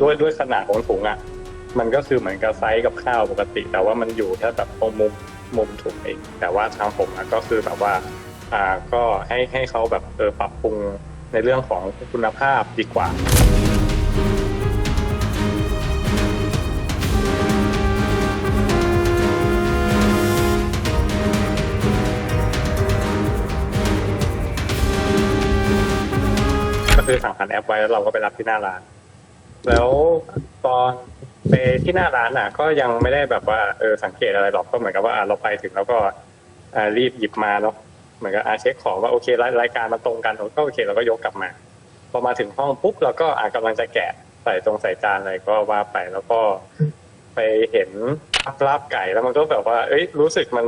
ด้วยด้วยขนาดของถุงอะ มันก็คือเหมือนกับไซส์กับข้าวปกติ แต่ว่ามันอยู่แค่แบบตรงมุมมุมถุงเอง แต่ว่าทางผมอะก็คือแบบว่า อ่าก็ให้ให้เขาแบบเออปรับปรุงในเรื่องของคุณภาพดีกว่า ก็คือสั่งผ่านแอปไว้แล้วเราก็ไปรับที่หน้าร้าน แล้วตอนไปที่หน้าร้านอะ ก็ยังไม่ได้แบบว่าเออสังเกตอะไรหรอกก็เหมือนกับว่าเราไปถึงแล้วก็รีบหยิบมาเนาะเหมือนกับอาเช็คของว่าโอเครายรายการมันตรงกันก็โอเคเราก็ยกกลับมาพอมาถึงห้องปุ๊บเราก็อะกำลังจะแกะใส่ตรงใส่จานอะไรก็ว่าไปแล้วก็ไปเห็นลาบไก่แล้วมันก็แบบว่า เอ้ยรู้สึกมัน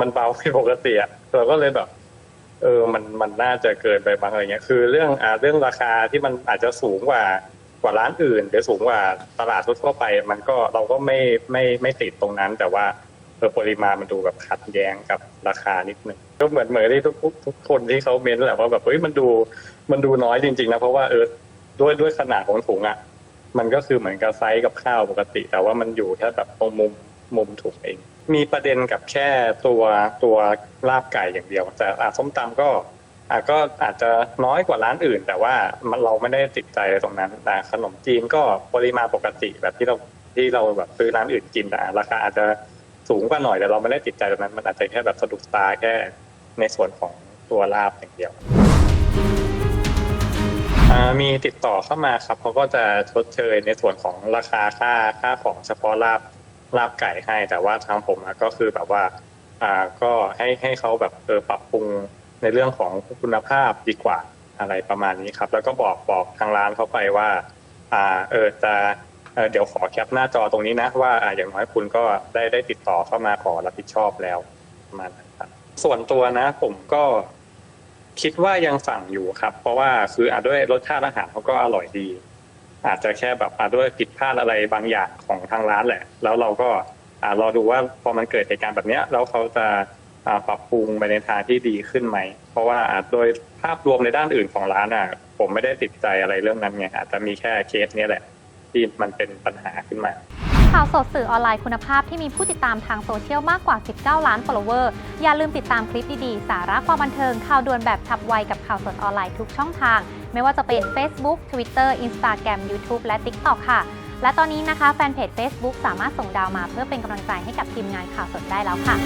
มันเบาผิดปกติอะเราก็เลยแบบ เออมันมันน่าจะเกินไปบางอะไรเงี้ย คือเรื่องอ่าเรื่องราคาที่มันอาจจะสูงกว่า ว่าร้านอื่น หรือสูงกว่าตลาดทั่วไป มันก็เราก็ไม่ไม่ไม่ติดตรงนั้น แต่ว่าเออปริมาณมันดูแบบขัดแย้งกับราคานิดนึงก็เหมือนเหมือนที่ทุกทุกคนที่เขาเม้นแหละว่าแบบเฮ้ยมันดูมันดูน้อยจริงๆนะเพราะว่าเออด้วยด้วยขนาดของถุงอะมันก็คือเหมือนกับไซส์กับข้าวปกติ แต่ว่ามันอยู่แค่แบบตรงมุมมุมถุงเอง มีประเด็นกับแค่ตัวตัวลาบไก่อย่างเดียว แต่อะส้มตำก็ อะก็อาจจะน้อยกว่าร้านอื่น แต่ว่ามันเราไม่ได้ติดใจตรงนั้นแต่ขนมจีนก็ปริมาณปกติแบบที่เราที่เราแบบซื้อร้านอื่นกินแต่ราคาอาจจะสูงกว่าหน่อยแต่เราไม่ได้ติดใจตรงนั้น มันอาจจะแค่แบบสะดุดตาแค่ในส่วนของตัวลาบอย่างเดียวมีติดต่อเข้ามาครับเขาก็จะชดเชยในส่วนของราคาค่าค่าของเฉพาะลาบลาบไก่ให้ แต่ว่าทางผมอะก็คือแบบว่า อ่าก็ให้ให้เขาแบบเออปรับปรุง ในเรื่องของคุณภาพดีกว่าอะไรประมาณนี้ครับ แล้วก็บอกบอกทางร้านเขาไปว่าอ่าเออจะเออเดี๋ยวขอแคปหน้าจอตรงนี้นะ ว่าอย่างน้อยคุณก็ได้ได้ติดต่อเข้ามาขอรับผิดชอบแล้วประมาณนั้นครับ ส่วนตัวนะ ผมก็คิดว่ายังสั่งอยู่ครับ เพราะว่าคืออาจด้วยรสชาติอาหารเขาก็อร่อยดี อาจจะแค่แบบอาจด้วยผิดพลาดอะไรบางอย่างของทางร้านแหละ แล้วเราก็อ่ารอดูว่าพอมันเกิดเหตุการณ์แบบเนี้ยแล้วเขาจะ ปรับปรุงไปในทางที่ดีขึ้นไหม เพราะว่าโดยภาพรวมในด้านอื่นของร้านอะ ผมไม่ได้ติดใจอะไรเรื่องนั้นไงอาจจะมีแค่เคสนี้แหละ ที่มันเป็นปัญหาขึ้นมา ข่าวสดสื่อออนไลน์คุณภาพที่มีผู้ติดตามทางโซเชียลมากกว่า 19 ล้าน follower อย่าลืมติดตามคลิปดีๆ สาระความบันเทิงข่าวด่วนแบบฉับไวกับข่าวสดออนไลน์ทุกช่องทาง ไม่ว่าจะเป็น Facebook Twitter Instagram YouTube และ TikTok ค่ะ และตอนนี้นะคะแฟนเพจ Facebook สามารถส่งดาวมาเพื่อเป็นกำลังใจให้กับทีมงานข่าวสดได้แล้วค่ะ